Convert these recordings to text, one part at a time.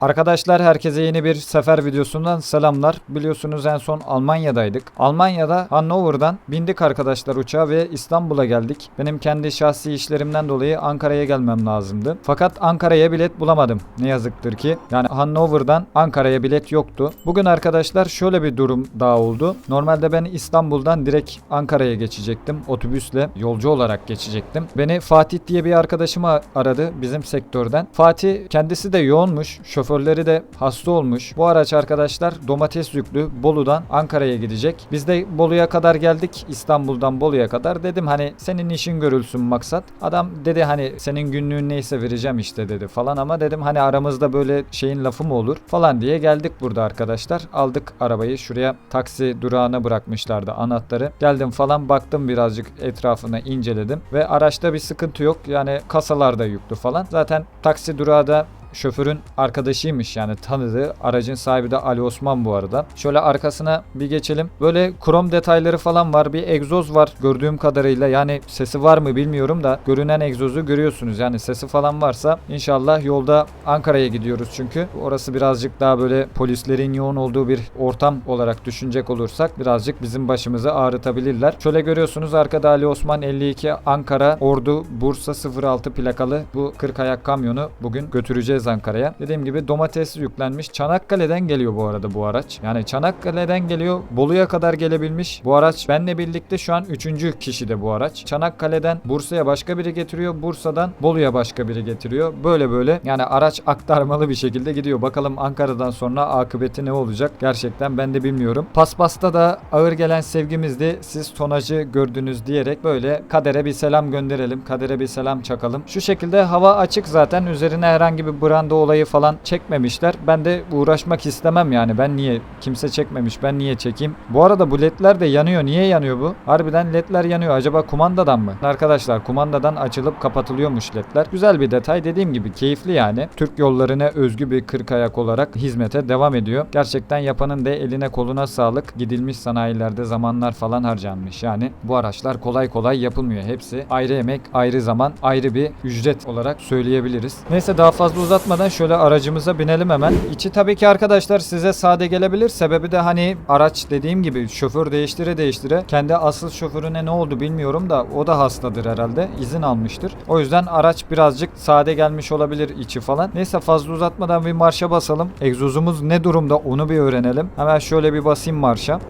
Arkadaşlar herkese yeni bir sefer videosundan selamlar. Biliyorsunuz en son Almanya'daydık. Almanya'da Hannover'dan bindik arkadaşlar uçağa ve İstanbul'a geldik. Benim kendi şahsi işlerimden dolayı Ankara'ya gelmem lazımdı. Fakat Ankara'ya bilet bulamadım. Ne yazıktır ki. Yani Hannover'dan Ankara'ya bilet yoktu. Bugün arkadaşlar şöyle bir durum daha oldu. Normalde ben İstanbul'dan direkt Ankara'ya geçecektim. Otobüsle yolcu olarak geçecektim. Beni Fatih diye bir arkadaşım aradı bizim sektörden. Fatih kendisi de yoğunmuş. Şoförleri de hasta olmuş. Bu araç arkadaşlar domates yüklü Bolu'dan Ankara'ya gidecek. Biz de Bolu'ya kadar geldik. İstanbul'dan Bolu'ya kadar. Dedim hani senin işin görülsün maksat. Adam dedi hani senin günlüğün neyse vereceğim işte dedi falan ama dedim hani aramızda böyle şeyin lafı mı olur falan diye geldik burada arkadaşlar. Aldık arabayı şuraya taksi durağına bırakmışlardı anahtarı. Geldim falan baktım birazcık etrafına inceledim ve araçta bir sıkıntı yok. Yani kasalarda yüklü falan. Zaten taksi durağı da şoförün arkadaşıymış yani tanıdığı. Aracın sahibi de Ali Osman bu arada. Şöyle arkasına bir geçelim. Böyle krom detayları falan var. Bir egzoz var gördüğüm kadarıyla. Yani sesi var mı bilmiyorum da görünen egzozu görüyorsunuz. Yani sesi falan varsa inşallah yolda Ankara'ya gidiyoruz çünkü. Orası birazcık daha böyle polislerin yoğun olduğu bir ortam olarak düşünecek olursak birazcık bizim başımızı ağrıtabilirler. Şöyle görüyorsunuz arkada Ali Osman 52 Ankara Ordu Bursa 06 plakalı bu 40 ayak kamyonu bugün götüreceğiz Ankara'ya. Dediğim gibi domates yüklenmiş. Çanakkale'den geliyor bu arada bu araç. Yani Çanakkale'den geliyor. Bolu'ya kadar gelebilmiş. Bu araç benle birlikte şu an 3. kişi de bu araç. Çanakkale'den Bursa'ya başka biri getiriyor. Bursa'dan Bolu'ya başka biri getiriyor. Böyle böyle yani araç aktarmalı bir şekilde gidiyor. Bakalım Ankara'dan sonra akıbeti ne olacak? Gerçekten ben de bilmiyorum. Paspas'ta da ağır gelen sevgimizdi. Siz tonajı gördünüz diyerek böyle kadere bir selam gönderelim. Kadere bir selam çakalım. Şu şekilde hava açık zaten. Üzerine herhangi bir branda olayı falan çekmemişler. Ben de uğraşmak istemem yani. Ben niye? Kimse çekmemiş. Ben niye çekeyim? Bu arada bu ledler de yanıyor. Niye yanıyor bu? Harbiden ledler yanıyor. Acaba kumandadan mı? Arkadaşlar kumandadan açılıp kapatılıyormuş ledler. Güzel bir detay. Dediğim gibi keyifli yani. Türk yollarına özgü bir 40 ayak olarak hizmete devam ediyor. Gerçekten yapanın da eline koluna sağlık. Gidilmiş sanayilerde zamanlar falan harcanmış. Yani bu araçlar kolay kolay yapılmıyor. Hepsi ayrı emek, ayrı zaman, ayrı bir ücret olarak söyleyebiliriz. Neyse daha fazla uzatmadan şöyle aracımıza binelim hemen. İçi tabii ki arkadaşlar size sade gelebilir. Sebebi de hani araç dediğim gibi şoför değiştire değiştire kendi asıl şoförüne ne oldu bilmiyorum da o da hastadır herhalde. İzin almıştır. O yüzden araç birazcık sade gelmiş olabilir içi falan. Neyse fazla uzatmadan bir marşa basalım. Egzozumuz ne durumda onu bir öğrenelim. Hemen şöyle bir basayım marşa.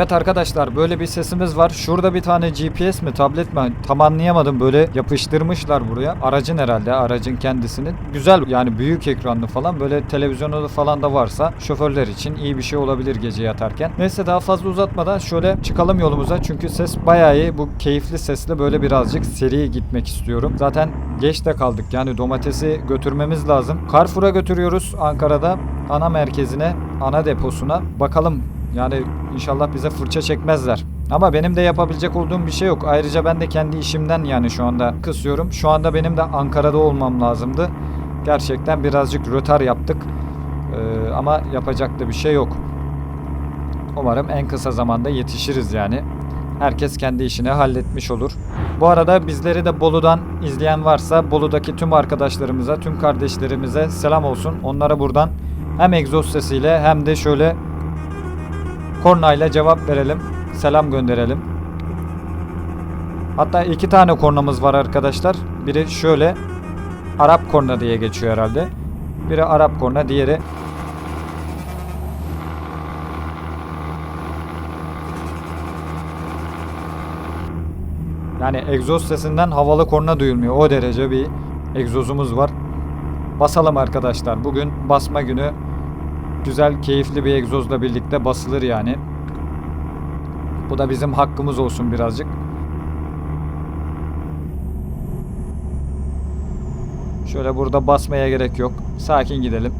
Evet arkadaşlar böyle bir sesimiz var. Şurada bir tane GPS mi tablet mi tam anlayamadım böyle yapıştırmışlar buraya. Aracın herhalde aracın kendisinin. Güzel yani büyük ekranlı falan böyle televizyonu falan da varsa şoförler için iyi bir şey olabilir gece yatarken. Neyse daha fazla uzatmadan şöyle çıkalım yolumuza. Çünkü ses bayağı iyi. Bu keyifli sesle böyle birazcık seri gitmek istiyorum. Zaten geç de kaldık yani domatesi götürmemiz lazım. Carrefour'a götürüyoruz Ankara'da ana merkezine, ana deposuna. Bakalım yani inşallah bize fırça çekmezler. Ama benim de yapabilecek olduğum bir şey yok. Ayrıca ben de kendi işimden yani şu anda kısıyorum. Şu anda benim de Ankara'da olmam lazımdı. Gerçekten birazcık rötar yaptık. Ee, ama yapacak da bir şey yok. Umarım en kısa zamanda yetişiriz yani. Herkes kendi işini halletmiş olur. Bu arada bizleri de Bolu'dan izleyen varsa Bolu'daki tüm arkadaşlarımıza, tüm kardeşlerimize selam olsun. Onlara buradan hem egzoz sesiyle hem de şöyle kornayla cevap verelim. Selam gönderelim. Hatta iki tane kornamız var arkadaşlar. Biri şöyle Arap korna diye geçiyor herhalde. Biri Arap korna, diğeri Yani egzoz sesinden havalı korna duyulmuyor. O derece bir egzozumuz var. Basalım arkadaşlar. Bugün basma günü. Güzel, keyifli bir egzozla birlikte basılır yani. Bu da bizim hakkımız olsun birazcık. Şöyle burada basmaya gerek yok. Sakin gidelim.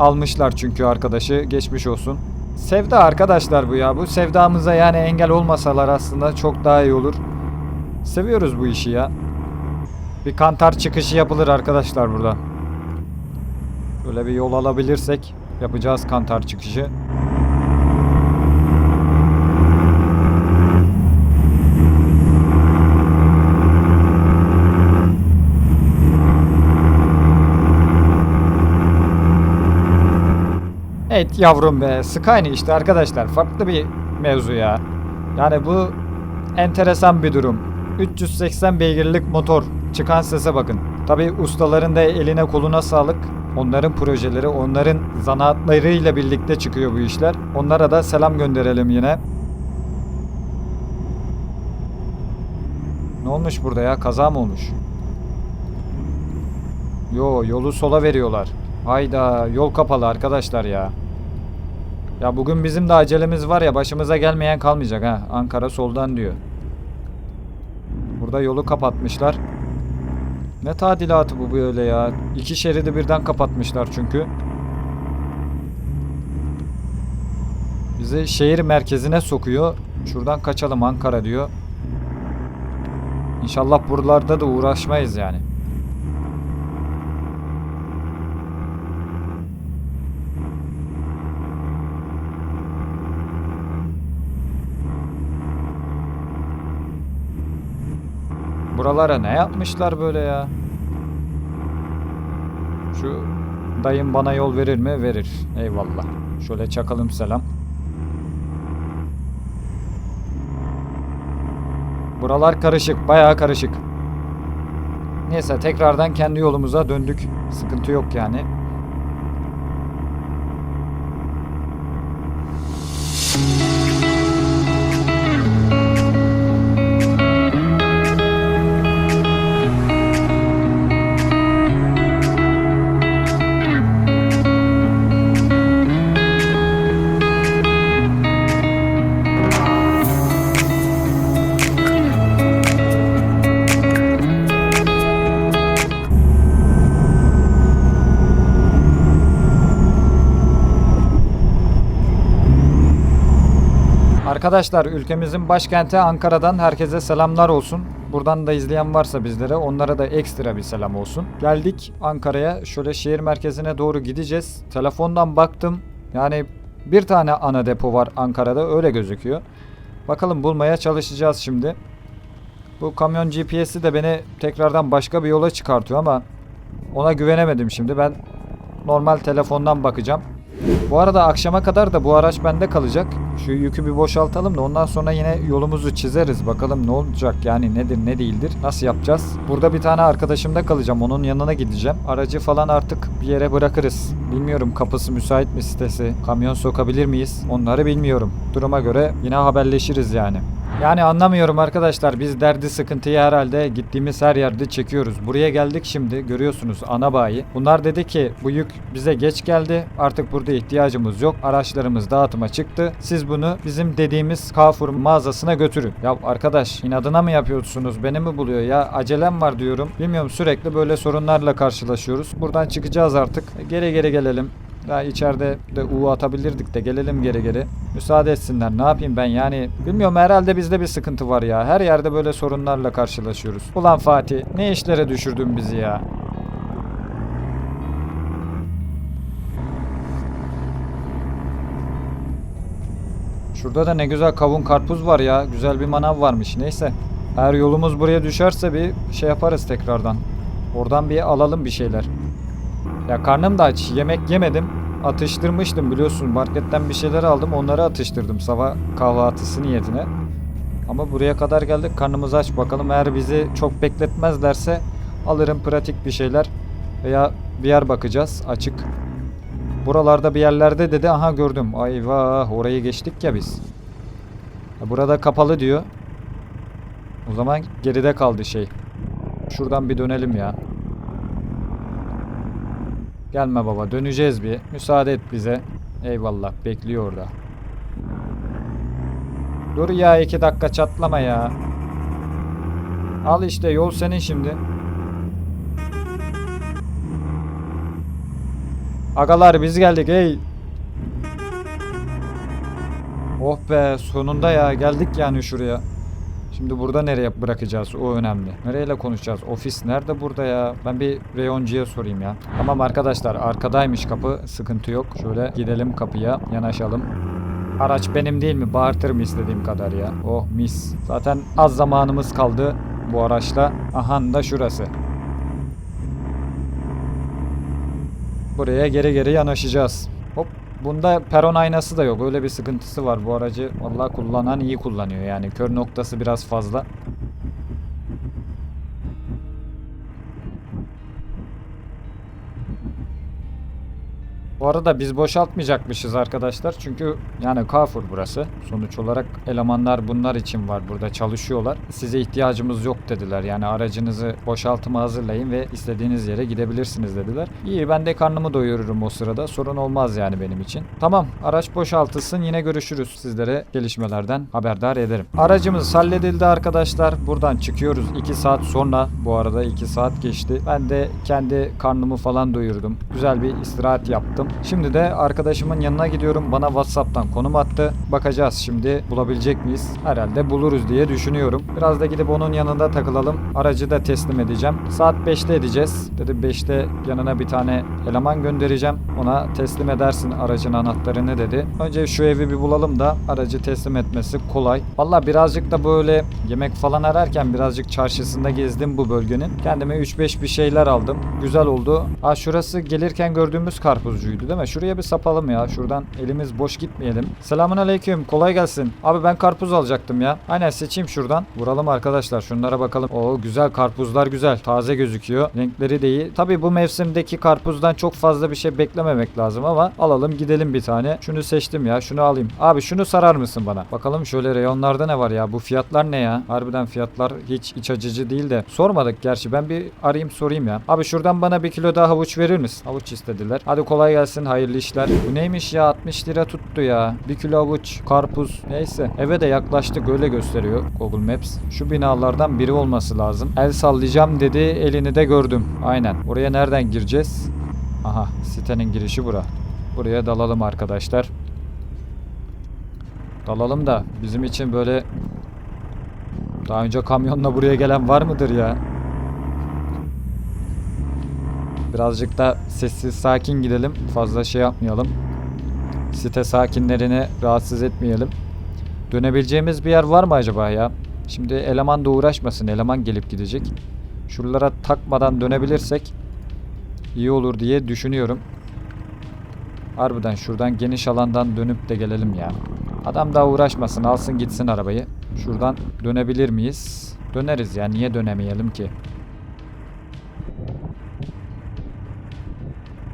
Almışlar çünkü arkadaşı. Geçmiş olsun. Sevda arkadaşlar bu ya. Bu sevdamıza yani engel olmasalar aslında çok daha iyi olur. Seviyoruz bu işi ya. Bir kantar çıkışı yapılır arkadaşlar burada. Böyle bir yol alabilirsek yapacağız kantar çıkışı. Evet yavrum be. Skyne işte arkadaşlar. Farklı bir mevzu ya. Yani bu enteresan bir durum. 380 beygirlik motor. Çıkan sese bakın. Tabi ustaların da eline koluna sağlık. Onların projeleri, onların zanaatlarıyla birlikte çıkıyor bu işler. Onlara da selam gönderelim yine. Ne olmuş burada ya? Kaza mı olmuş? Yo yolu sola veriyorlar. Hayda yol kapalı arkadaşlar ya. Ya bugün bizim de acelemiz var ya başımıza gelmeyen kalmayacak ha. Ankara soldan diyor. Burada yolu kapatmışlar. Ne tadilatı bu böyle ya? İki şeridi birden kapatmışlar çünkü. Bizi şehir merkezine sokuyor. Şuradan kaçalım Ankara diyor. İnşallah buralarda da uğraşmayız yani. Buralara ne yapmışlar böyle ya? Şu dayım bana yol verir mi? Verir. Eyvallah. Şöyle çakalım selam. Buralar karışık. Bayağı karışık. Neyse tekrardan kendi yolumuza döndük. Sıkıntı yok yani. Arkadaşlar ülkemizin başkenti Ankara'dan herkese selamlar olsun. Buradan da izleyen varsa bizlere onlara da ekstra bir selam olsun. Geldik Ankara'ya şöyle şehir merkezine doğru gideceğiz. Telefondan baktım yani bir tane ana depo var Ankara'da öyle gözüküyor. Bakalım bulmaya çalışacağız şimdi. Bu kamyon GPS'i de beni tekrardan başka bir yola çıkartıyor ama ona güvenemedim şimdi. Ben normal telefondan bakacağım. Bu arada akşama kadar da bu araç bende kalacak. Şu yükü bir boşaltalım da ondan sonra yine yolumuzu çizeriz. Bakalım ne olacak yani nedir ne değildir. Nasıl yapacağız? Burada bir tane arkadaşımda kalacağım. Onun yanına gideceğim. Aracı falan artık bir yere bırakırız. Bilmiyorum kapısı müsait mi sitesi? Kamyon sokabilir miyiz? Onları bilmiyorum. Duruma göre yine haberleşiriz yani. Yani anlamıyorum arkadaşlar. Biz derdi sıkıntıyı herhalde gittiğimiz her yerde çekiyoruz. Buraya geldik şimdi. Görüyorsunuz ana bayi. Bunlar dedi ki bu yük bize geç geldi. Artık burada ihtiyacımız yok. Araçlarımız dağıtıma çıktı. Siz bunu bizim dediğimiz Carrefour mağazasına götürün. Ya arkadaş inadına mı yapıyorsunuz? Beni mi buluyor ya? Acelem var diyorum. Bilmiyorum sürekli böyle sorunlarla karşılaşıyoruz. Buradan çıkacağız artık. Geri geri gelelim. Ya içeride de U atabilirdik de gelelim geri geri. Müsaade etsinler. Ne yapayım ben yani bilmiyorum herhalde bizde bir sıkıntı var ya. Her yerde böyle sorunlarla karşılaşıyoruz. Ulan Fatih ne işlere düşürdün bizi ya. Şurada da ne güzel kavun karpuz var ya. Güzel bir manav varmış. Neyse. Eğer yolumuz buraya düşerse bir şey yaparız tekrardan. Oradan bir alalım bir şeyler. Ya karnım da aç. Yemek yemedim. Atıştırmıştım biliyorsun. Marketten bir şeyler aldım. Onları atıştırdım sabah kahvaltısı niyetine. Ama buraya kadar geldik. Karnımız aç. Bakalım eğer bizi çok bekletmezlerse alırım pratik bir şeyler. Veya bir yer bakacağız. Açık. Buralarda bir yerlerde dedi. Aha gördüm. Ay vah orayı geçtik ya biz. Burada kapalı diyor. O zaman geride kaldı şey. Şuradan bir dönelim ya. Gelme baba döneceğiz bir. Müsaade et bize. Eyvallah bekliyor orada. Dur ya iki dakika çatlama ya. Al işte yol senin şimdi. Agalar biz geldik ey. Oh be sonunda ya geldik yani şuraya. Şimdi burada nereye bırakacağız? O önemli. Nereyle konuşacağız? Ofis nerede burada ya? Ben bir reyoncuya sorayım ya. Tamam arkadaşlar arkadaymış kapı. Sıkıntı yok. Şöyle gidelim kapıya. Yanaşalım. Araç benim değil mi? Bağırtırım istediğim kadar ya. Oh mis. Zaten az zamanımız kaldı bu araçla. Aha da şurası. Buraya geri geri yanaşacağız. Hop. Bunda peron aynası da yok. Öyle bir sıkıntısı var. Bu aracı vallahi kullanan iyi kullanıyor yani. Kör noktası biraz fazla. Bu arada biz boşaltmayacakmışız arkadaşlar. Çünkü yani Carrefour burası. Sonuç olarak elemanlar bunlar için var burada çalışıyorlar. Size ihtiyacımız yok dediler. Yani aracınızı boşaltıma hazırlayın ve istediğiniz yere gidebilirsiniz dediler. İyi ben de karnımı doyururum o sırada. Sorun olmaz yani benim için. Tamam araç boşaltılsın yine görüşürüz. Sizlere gelişmelerden haberdar ederim. Aracımız halledildi arkadaşlar. Buradan çıkıyoruz 2 saat sonra. Bu arada 2 saat geçti. Ben de kendi karnımı falan doyurdum. Güzel bir istirahat yaptım. Şimdi de arkadaşımın yanına gidiyorum. Bana WhatsApp'tan konum attı. Bakacağız şimdi bulabilecek miyiz? Herhalde buluruz diye düşünüyorum. Biraz da gidip onun yanında takılalım. Aracı da teslim edeceğim. Saat 5'te edeceğiz. Dedi 5'te yanına bir tane eleman göndereceğim. Ona teslim edersin aracın anahtarını dedi. Önce şu evi bir bulalım da aracı teslim etmesi kolay. Valla birazcık da böyle yemek falan ararken birazcık çarşısında gezdim bu bölgenin. Kendime 3-5 bir şeyler aldım. Güzel oldu. Aa şurası gelirken gördüğümüz karpuzcuydu değil mi? Şuraya bir sapalım ya. Şuradan elimiz boş gitmeyelim. Selamun aleyküm. Kolay gelsin. Abi ben karpuz alacaktım ya. Aynen seçeyim şuradan. Vuralım arkadaşlar. Şunlara bakalım. Oo güzel karpuzlar güzel. Taze gözüküyor. Renkleri de iyi. Tabii bu mevsimdeki karpuzdan çok fazla bir şey beklememek lazım ama alalım gidelim bir tane. Şunu seçtim ya. Şunu alayım. Abi şunu sarar mısın bana? Bakalım şöyle reyonlarda ne var ya? Bu fiyatlar ne ya? Harbiden fiyatlar hiç iç açıcı değil de. Sormadık gerçi. Ben bir arayayım sorayım ya. Abi şuradan bana bir kilo daha havuç verir misin? Havuç istediler. Hadi kolay gelsin. Hayırlı işler. Bu neymiş ya? 60 lira tuttu ya. Bir kilo havuç, karpuz. Neyse. Eve de yaklaştık öyle gösteriyor Google Maps. Şu binalardan biri olması lazım. El sallayacağım dedi. Elini de gördüm. Aynen. Oraya nereden gireceğiz? Aha. Sitenin girişi bura. Buraya dalalım arkadaşlar. Dalalım da bizim için böyle daha önce kamyonla buraya gelen var mıdır ya? Birazcık da sessiz sakin gidelim. Fazla şey yapmayalım. Site sakinlerini rahatsız etmeyelim. Dönebileceğimiz bir yer var mı acaba ya? Şimdi eleman da uğraşmasın. Eleman gelip gidecek. Şuralara takmadan dönebilirsek iyi olur diye düşünüyorum. Harbiden şuradan geniş alandan dönüp de gelelim ya. Adam daha uğraşmasın. Alsın gitsin arabayı. Şuradan dönebilir miyiz? Döneriz ya. Niye dönemeyelim ki?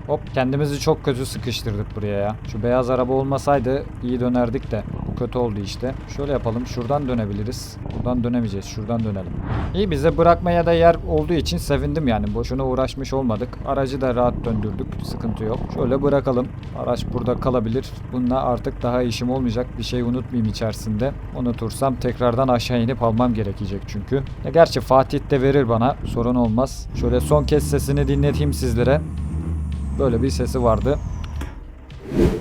Hop kendimizi çok kötü sıkıştırdık buraya ya. Şu beyaz araba olmasaydı iyi dönerdik de. Bu kötü oldu işte. Şöyle yapalım. Şuradan dönebiliriz. Buradan dönemeyeceğiz. Şuradan dönelim. İyi bize bırakmaya da yer olduğu için sevindim yani. Boşuna uğraşmış olmadık. Aracı da rahat döndürdük. Sıkıntı yok. Şöyle bırakalım. Araç burada kalabilir. Bununla artık daha işim olmayacak. Bir şey unutmayayım içerisinde. Unutursam tekrardan aşağı inip almam gerekecek çünkü. Ya gerçi Fatih de verir bana. Sorun olmaz. Şöyle son kez sesini dinleteyim sizlere. Böyle bir sesi vardı.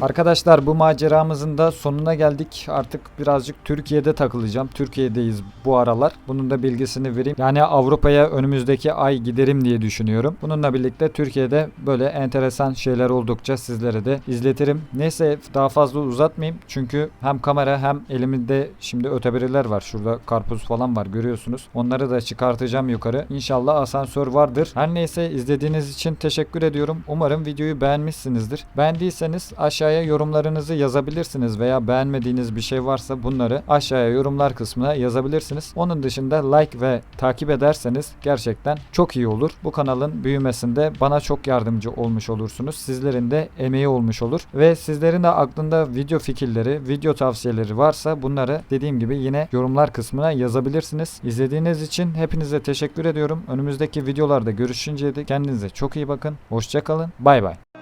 Arkadaşlar bu maceramızın da sonuna geldik. Artık birazcık Türkiye'de takılacağım. Türkiye'deyiz bu aralar. Bunun da bilgisini vereyim. Yani Avrupa'ya önümüzdeki ay giderim diye düşünüyorum. Bununla birlikte Türkiye'de böyle enteresan şeyler oldukça sizlere de izletirim. Neyse daha fazla uzatmayayım. Çünkü hem kamera hem elimde şimdi öteberiler var. Şurada karpuz falan var görüyorsunuz. Onları da çıkartacağım yukarı. İnşallah asansör vardır. Her neyse izlediğiniz için teşekkür ediyorum. Umarım videoyu beğenmişsinizdir. Beğendiyseniz aşağıya yorumlarınızı yazabilirsiniz veya beğenmediğiniz bir şey varsa bunları aşağıya yorumlar kısmına yazabilirsiniz. Onun dışında like ve takip ederseniz gerçekten çok iyi olur. Bu kanalın büyümesinde bana çok yardımcı olmuş olursunuz. Sizlerin de emeği olmuş olur ve sizlerin de aklında video fikirleri, video tavsiyeleri varsa bunları dediğim gibi yine yorumlar kısmına yazabilirsiniz. İzlediğiniz için hepinize teşekkür ediyorum. Önümüzdeki videolarda görüşünceye dek kendinize çok iyi bakın. Hoşçakalın. Bay bay.